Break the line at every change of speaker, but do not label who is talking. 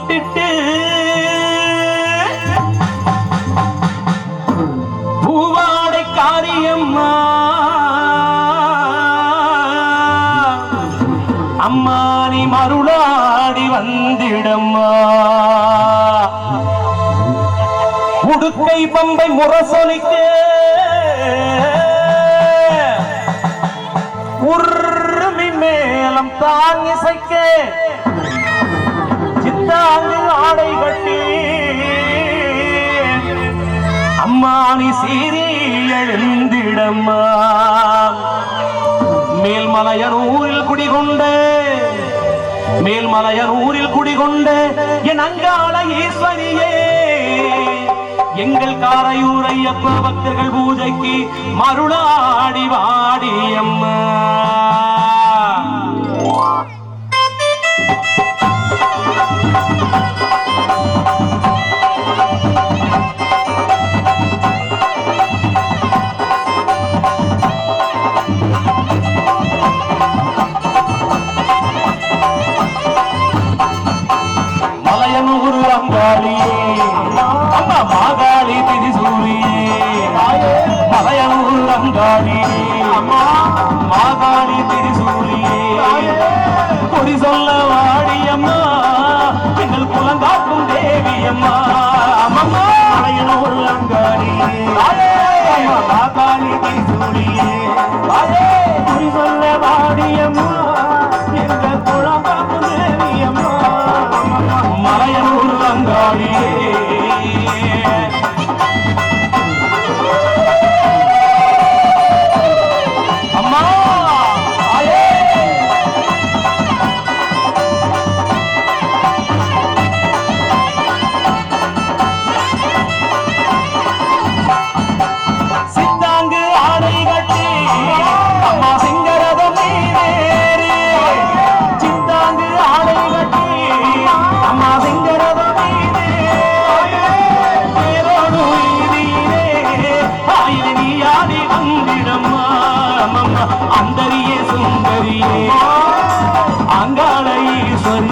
போட்டுட்டு பூவாடை காரியம்மா அம்மா நீ மருளாடி வந்திடம்மா. உடுக்கை பம்பை முரசொலிக்கு உருமி மேலம் தான் இசைக்க சித்தாங்கு ஆடை கட்டி. அம்மா நீ சீரி எழுந்திடம்மா. மேல்மலையனூரில் குடிகொண்ட மேல்மலையனூரில் குடிகொண்ட என் அங்காள ஈஸ்வரியே. எங்கள் காரையூர் ஐயப்ப பக்தர்கள் பூஜைக்கு மருளாடி வாடி அம்மா மலையனூர் அங்காளியே அம்மா மாகாளி திரிசூரியே மலையனூர் அங்காளியே அம்மா. மாகாளி திரிசூரியே குறி சொல்ல வாடி அம்மா எங்கள் குலங்காக்கும் தேவி அம்மா மலையனூர் அங்காளியே আমি நீயாடி அந்தரியே சுந்தரியே. அங்காள ஈஸ்வரி